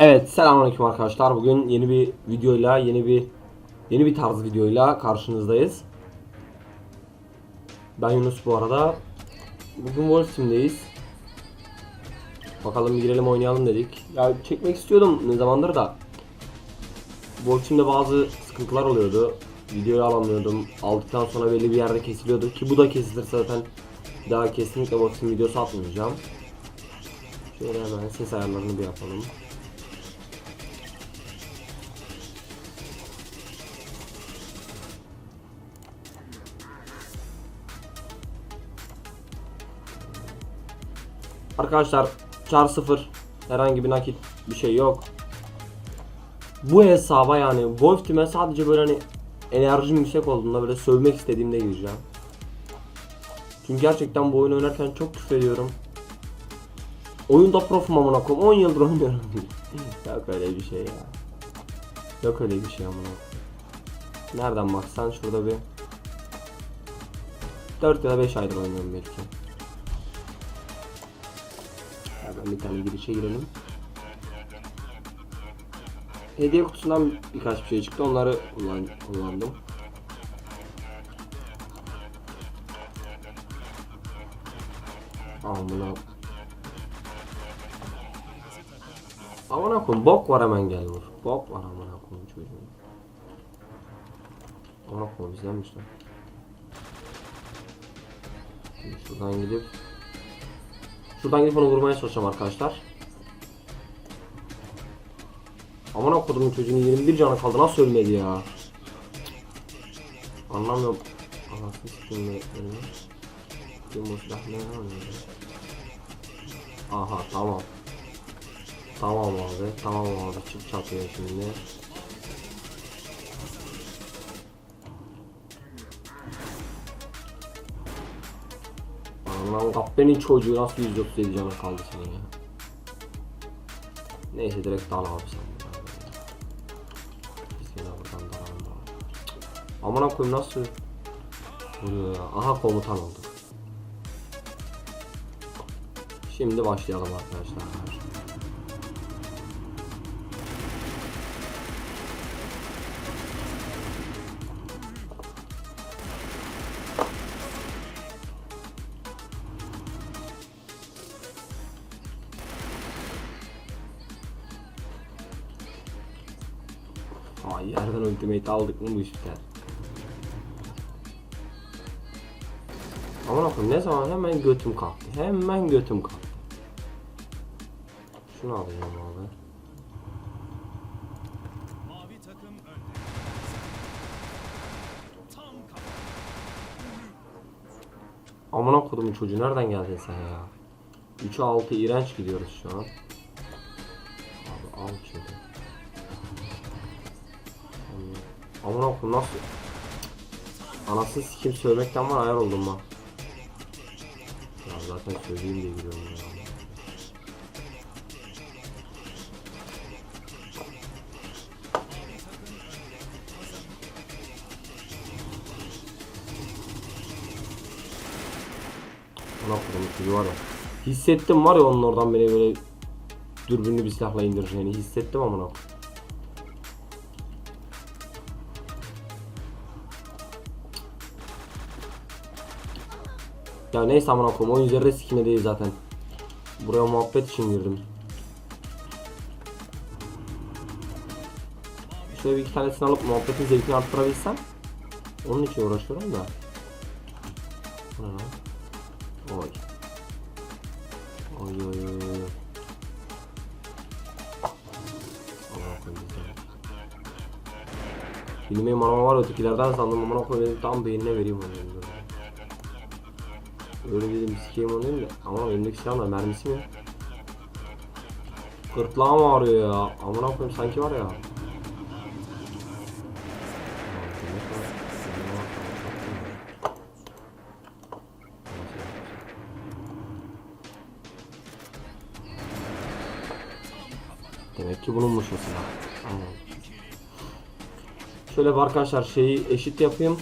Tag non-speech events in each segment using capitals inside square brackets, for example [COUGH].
Evet selamünaleyküm arkadaşlar. Bugün yeni bir videoyla, yeni bir yeni bir tarz videoyla karşınızdayız. Ben Yunus bu arada. Bugün Wolf. Bakalım bir girelim oynayalım dedik. Ya çekmek istiyordum ne zamandır da. Wolf bazı sıkıntılar oluyordu. Videoyu alamıyordum. Aldıktan sonra belli bir yerde kesiliyordu ki bu da kesilirse zaten daha kesinlikle Wolf videosu atmayacağım. Şöyle hemen ses ayarlarını bir yapalım. Arkadaşlar çar sıfır herhangi bir nakit bir şey yok. Bu hesaba yani Wolf Team'e sadece böyle hani enerjim yüksek olduğunda böyle sövmek istediğimde gireceğim. Çünkü gerçekten bu oyunu oynarken çok küfür ediyorum. Oyunda profum amına koyayım 10 yıldır oynuyorum. [LAUGHS] Yok öyle bir şey ya. Yok öyle bir şey amına. Nereden baksan şurada bir 4 ya da 5 aydır oynuyorum belki. Hemen bir tane girişe girelim. Hediye kutusundan birkaç bir şey çıktı. Onları kullan kullandım. Amına. Amına koyayım bok var hemen gel vur. Bok var amına koyayım çocuğum. Amına koyayım bizdenmiş lan. Şuradan gidip Şuradan gidip onu vurmaya çalışacağım arkadaşlar. Aman okudum çocuğun 21 canı kaldı nasıl ölmedi ya. Anlamıyorum. Aha tamam. Tamam abi tamam abi çık çatıyor şimdi. Lan kahpenin çocuğu nasıl 137 canı kaldı senin ya. Neyse direkt dal abi sen. Biz gene buradan dalalım bari. Amına koyayım nasıl vuruyor ya. Aha komutan oldu. Şimdi başlayalım arkadaşlar. Aldık mı bu iş biter. Aman okuyum ne zaman hemen götüm kalktı. Hemen götüm kalktı. Şunu alayım abi. Aman okudum çocuğu nereden geldin sen ya? 3'e 6 iğrenç gidiyoruz şu an. Abi al şimdi. Aman okudum nasıl? Anasını sikim söylemekten var ayar oldum ben. Ya zaten söyleyeyim diye giriyorum ya. Var ya. Hissettim var ya onun oradan beni böyle dürbünlü bir silahla indireceğini hissettim amına. Ya neyse amına koyayım oyun zerre sikine değil zaten. Buraya muhabbet için girdim. Şöyle bir iki tanesini alıp muhabbetin zevkini arttırabilsem. Onun için uğraşıyorum da. Bu ne lan? Oy. Oy oy oy. Bilmeyin manama var ötekilerden sandım amına koyayım tam beynine vereyim onu. Öyle dedim sikeyim onu değil? Ama elimdeki silahla mermisi mi? Gırtlağım ağrıyor ya. Amına koyayım sanki var ya. Demek ki bulunmuş o silah. Tamam. Şöyle arkadaşlar şeyi eşit yapayım.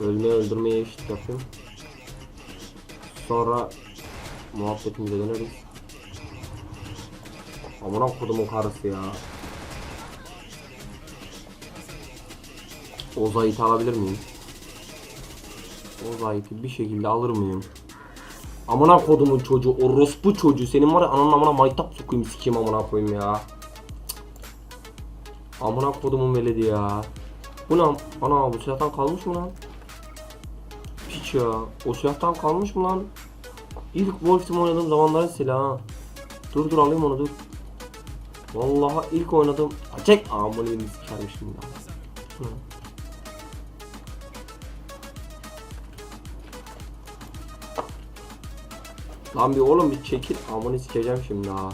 Ölmeyi öldürmeyi eşit yapayım. Sonra muhabbetimize döneriz. Amına kodumun karısı ya. O Zahit'i alabilir miyim? O Zahit'i bir şekilde alır mıyım? Amına kodumun çocuğu, orospu çocuğu. Senin var ya ananın amına maytap sokayım sikeyim amına koyayım ya. Amına kodumun veledi ya. Bu ne? Ana bu silahtan kalmış mı lan? Ya. O silahtan kalmış mı lan? İlk Wolf Team oynadığım zamanların silahı. Dur dur alayım onu dur. Vallahi ilk oynadım. Çek. Aman beni sikerim şimdi. Hı. Lan bir oğlum bir çekil. Amanı sikeceğim şimdi ha.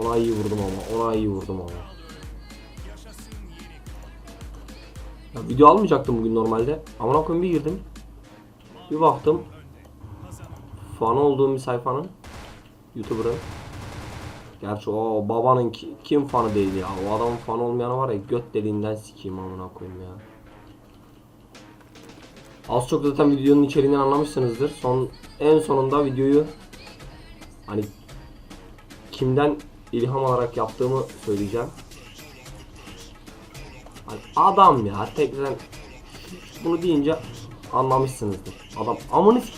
Ona iyi vurdum ama. Ona iyi vurdum ama. Ya video almayacaktım bugün normalde. Amına koyayım bir girdim. Bir baktım. Fan olduğum bir sayfanın. YouTuber'ın. Gerçi o babanın ki- kim fanı değil ya. O adamın fanı olmayanı var ya göt deliğinden sikeyim amına koyayım ya. Az çok zaten videonun içeriğinden anlamışsınızdır. Son en sonunda videoyu hani kimden ilham alarak yaptığımı söyleyeceğim. Adam ya tekrar bunu deyince anlamışsınızdır. Adam amını s-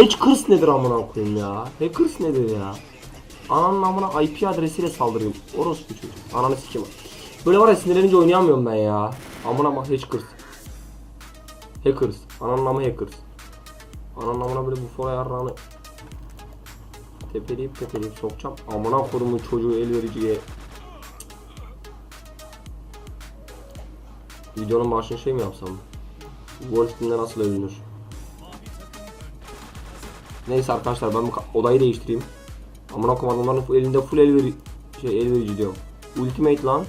Hackers nedir amına koyayım ya? Hackers nedir ya? Ananın amına IP adresiyle saldırıyorum. Orospu çocuk. Ananı sikeyim. Böyle var ya sinirlenince oynayamıyorum ben ya. Amına bak Hackers. Hackers. Ananın amı Hackers. Ananın amına böyle bu fora yarrağını tepeleyip tepeleyip sokacağım. Amına kodumun çocuğu el vericiye. Videonun başını şey mi yapsam? Wolf'inde nasıl övünür? Neyse arkadaşlar ben bu odayı değiştireyim. Amına koyayım adamların elinde full el veri şey el verici diyorum. Ultimate lan.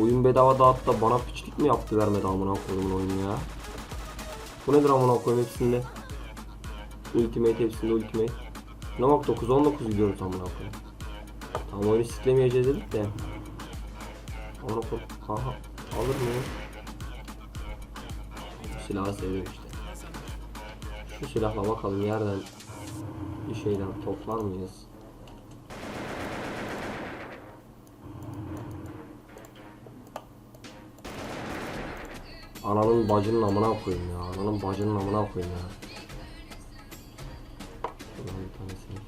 Oyun bedava dağıttı da bana piçlik mi yaptı vermedi amına koyduğumun oyunu ya. Bu nedir amına koyayım hepsinde? Ultimate hepsinde ultimate. Ne bak 9 19 gidiyoruz amına koyayım. Tamam oyunu siklemeyeceğiz dedik de. Koy. Aha alır mıyım? Bu silahı seviyorum işte. Şu silahla bakalım yerden bir şeyler toplar mıyız? Ananın bacının amına koyayım ya. Ananın bacının amına koyayım ya. Şuradan bir tanesini.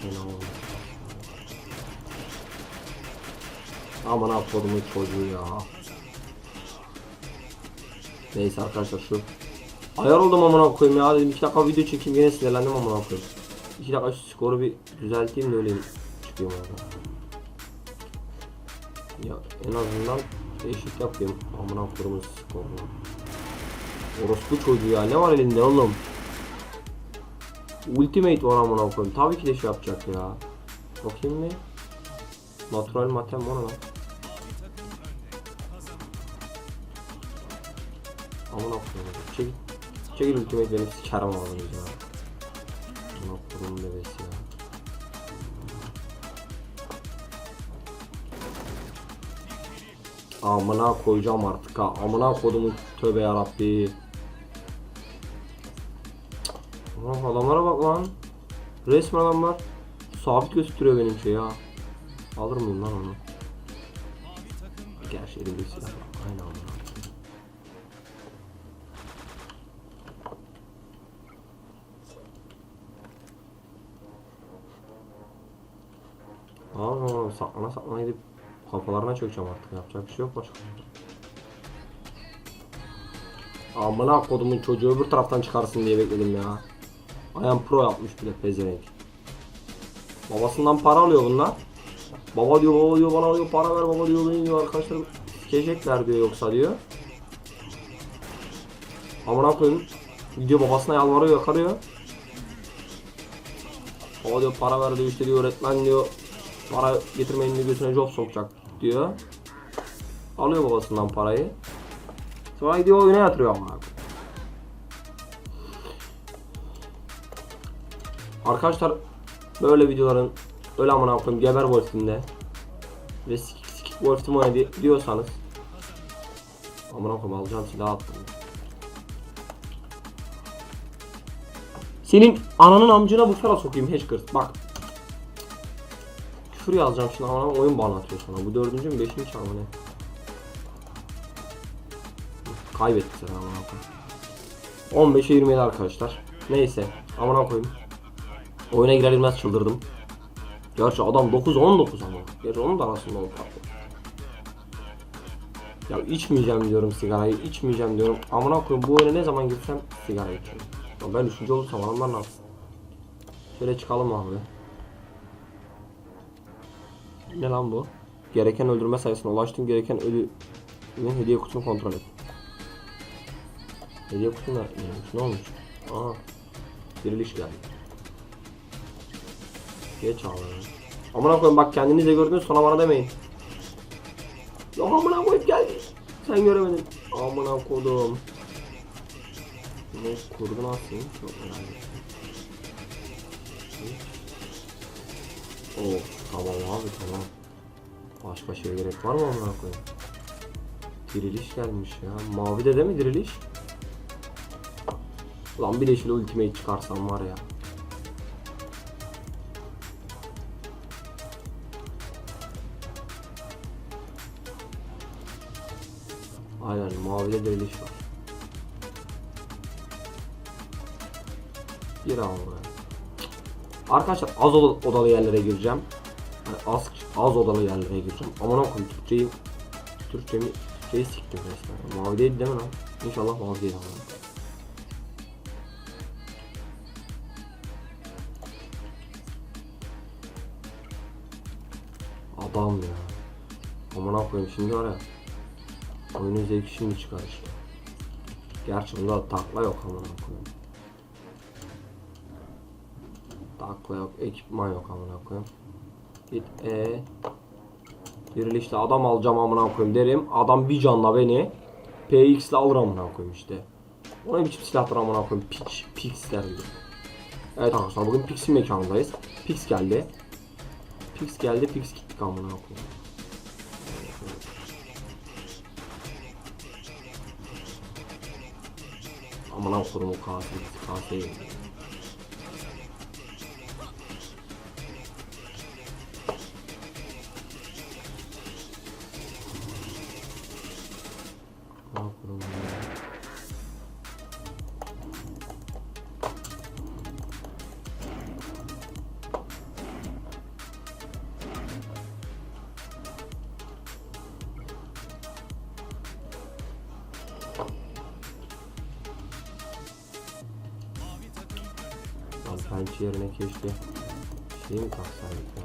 Fena olmuş. Aman kodumun çocuğu ya. Neyse arkadaşlar şu Ayar oldum amına koyayım ya dedim 2 dakika video çekeyim yine sinirlendim amına koyayım 2 dakika şu skoru bir düzelteyim de öyle çıkıyorum oradan Ya en azından eşit yapayım amına koyayım skorunu Orospu çocuğu ya ne var elinde oğlum Ultimate var amına koyayım tabii ki de şey yapacak ya Bakayım ne Natural matem ne lan Amına koyayım. Çekil. Çekil ultimate benim sikerim ağzını ya. Amına koyayım bebesi ya. Amına koyacağım artık ha. Amına kodumun tövbe yarabbi. Ulan adamlara bak lan. Resmen adamlar sabit gösteriyor benim şey ya. Alır mıyım lan onu? Gerçi elimde silah var. Aynen amına. Aa, saklana saklana gidip kafalarına çökeceğim artık. Yapacak bir şey yok başka. Amına kodumun çocuğu öbür taraftan çıkarsın diye bekledim ya. Ayağım pro yapmış bile pezevenk. Babasından para alıyor bunlar. Baba diyor baba diyor bana diyor para ver baba diyor diyor arkadaşlar sikecekler diyor yoksa diyor. Amına koyayım. Gidiyor babasına yalvarıyor yakarıyor. O diyor para ver diyor işte diyor öğretmen diyor para getirmeyin diyor götüne job sokacak diyor. Alıyor babasından parayı. Sonra gidiyor oyuna yatırıyor ama. Arkadaşlar böyle videoların Öyle amına koyayım geber Wolf'imde. Ve sikik sikik Wolf'im oynadı diyorsanız. Amına koyayım alacağım silah attım. Senin ananın amcına bu fera sokayım Hatchkers bak. Küfür yazacağım şimdi ama oyun bana atıyor sana. Bu dördüncü mü beşinci çağ ne? Kaybettik sen amına koyayım. 15'e 27 arkadaşlar. Neyse amına koyayım. Oyuna girer girmez çıldırdım. Gerçi adam 9-19 ama. Gerçi onun da arasında o fark. Ya içmeyeceğim diyorum sigarayı, içmeyeceğim diyorum. Amına koyayım bu oyuna ne zaman girsem sigara içiyorum. Ya ben üçüncü olursam adamlar ne yapsın? Şöyle çıkalım abi. Ne lan bu? Gereken öldürme sayısına ulaştım. Gereken ölü ne hediye kutusunu kontrol et. Hediye kutu ne? neymiş? Ne olmuş? Aa. Diriliş geldi. Geç abi. Amına koyayım bak kendiniz de gördünüz sonra bana demeyin. Ya amına koyup geldi. Sen göremedin. Amına kodum. Ne kurdun aslında çok önemli. Oo tamam abi tamam. Başka şeye gerek var mı amına koyayım? Diriliş gelmiş ya. Mavi de değil mi diriliş? Lan bir de şöyle ultimate çıkarsam var ya. Aynen mavide diriliş var. Bir al buraya. Arkadaşlar az oda- odalı yerlere gireceğim. Yani az az odalı yerlere gireceğim. Aman okuyayım Türkçeyi Türkçeyi Türkçeyi siktim resmen. Mavi değil değil mi lan? İnşallah mavi değil ama. Adam ya. Aman koyayım şimdi var ya. Oyunun zevki şimdi çıkar işte. Gerçi bunda takla yok aman koyayım. Takla yok, ekipman yok amına koyayım. Git e Dirilişle adam alacağım amına koyayım derim. Adam bir canla beni PX ile alır amına koyayım işte. O ne biçim silahtır amına koyayım. Pix, Pixler gibi. Evet arkadaşlar bugün Pix'in mekanındayız. Pix geldi. Pix geldi, Pix gittik amına koyayım. Amına koyayım o kase, kaseyi. Amına şey mi taksaydık ya?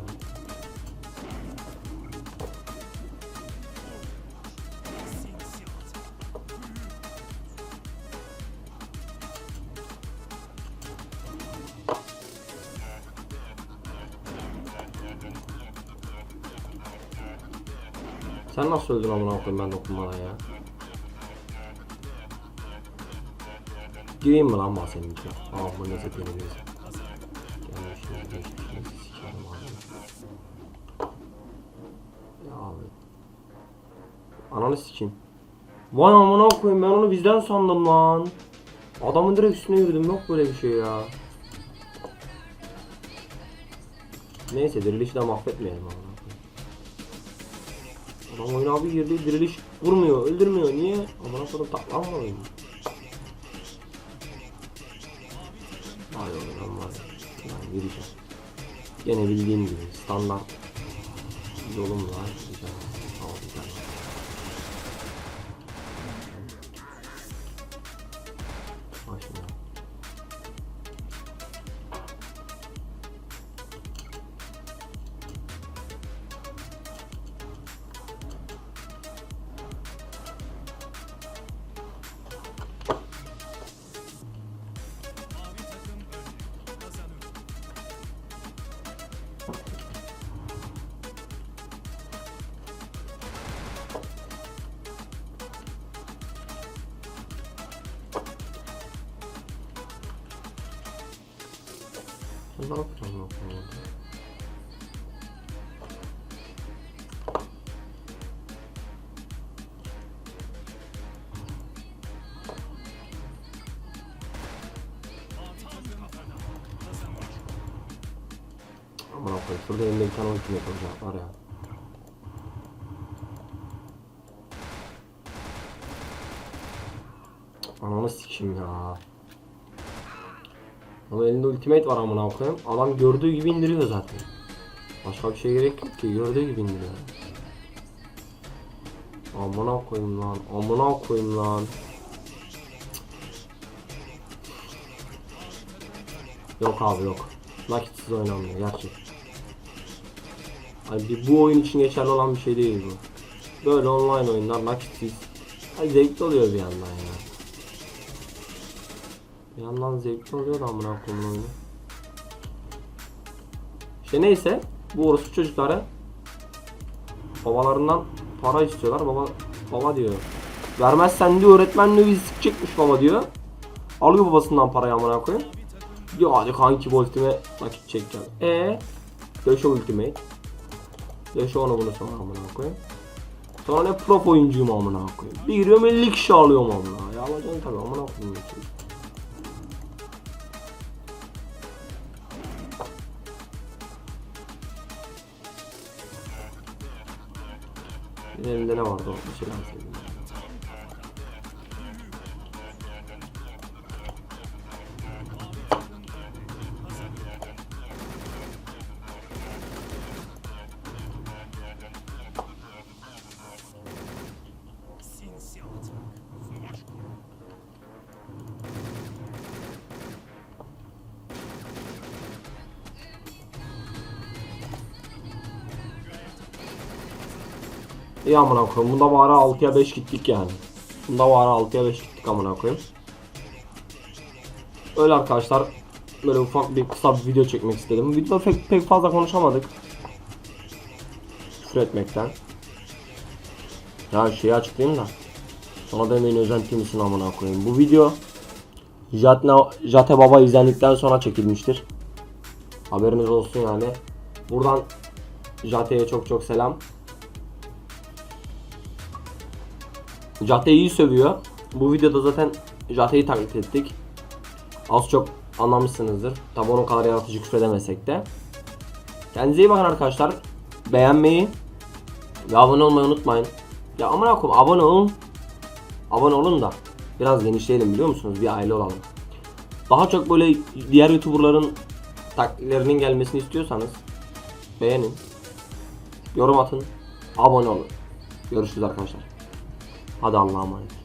Sen nasıl öldün amına koyayım ben dokunmadan ya? Gireyim mi lan senin için? Aa bu ne biz. Ananı sikeyim. Vay amına koyayım ben onu bizden sandım lan. Adamın direkt üstüne yürüdüm yok böyle bir şey ya. Neyse dirilişi de mahvetmeyelim amına. Adam oyuna abi girdi diriliş vurmuyor öldürmüyor niye? Amına koyayım taklanmıyor mu? Vay oğlum var ya. Lan gireceğim. Gene bildiğim gibi standart yolum var. Ne yapacağım yok Aman koyayım şurada elinde bir tane oyuncu yapacak var ya. Ananı sikim ya. Ama elinde ultimate var amına koyayım. Adam gördüğü gibi indiriyor zaten. Başka bir şey gerek yok ki gördüğü gibi indiriyor. Amına koyayım lan. Amına koyayım lan. Yok abi yok. Nakitsiz oynanmıyor gerçek. Bir bu oyun için geçerli olan bir şey değil bu. Böyle online oyunlar nakitsiz. Ay zevkli oluyor bir yandan ya. Yandan zevkli oluyor da amına koyayım oyunu. İşte neyse bu orospu çocukları babalarından para istiyorlar. Baba baba diyor. Vermezsen diyor öğretmen bizi sikecekmiş baba diyor. Alıyor babasından parayı amına koyayım. Diyor hadi kanki bu ultime nakit çekeceğim. E Döşe ultimate. Döşe onu bunu sonra amına koyayım. Sonra ne prof oyuncuyum amına koyayım. Bir giriyorum 50 kişi alıyorum amına. Ya alacaksın tabii amına koyayım. De Elimde ne vardı o bir şey lazım. İyi amına koyayım. Bunda bari 6'ya 5 gittik yani. Bunda bari 6'ya 5 gittik amına koyayım. Öyle arkadaşlar. Böyle ufak bir kısa bir video çekmek istedim. Videoda pek, pek fazla konuşamadık. Küfür etmekten. Ya şeyi açıklayayım da. Sonra demeyin özenti misin amına koyayım. Bu video Jatne, Jate Baba izlendikten sonra çekilmiştir. Haberiniz olsun yani. Buradan Jate'ye çok çok selam. Jate'yi sövüyor. Bu videoda zaten Jate'yi taklit ettik. Az çok anlamışsınızdır. Tabi onun kadar yaratıcı küfür de. Kendinize iyi bakın arkadaşlar. Beğenmeyi ve abone olmayı unutmayın. Ya amına koyayım abone olun. Abone olun da biraz genişleyelim biliyor musunuz? Bir aile olalım. Daha çok böyle diğer YouTuber'ların taklitlerinin gelmesini istiyorsanız beğenin. Yorum atın. Abone olun. Görüşürüz arkadaşlar. Hadi Allah'a emanet.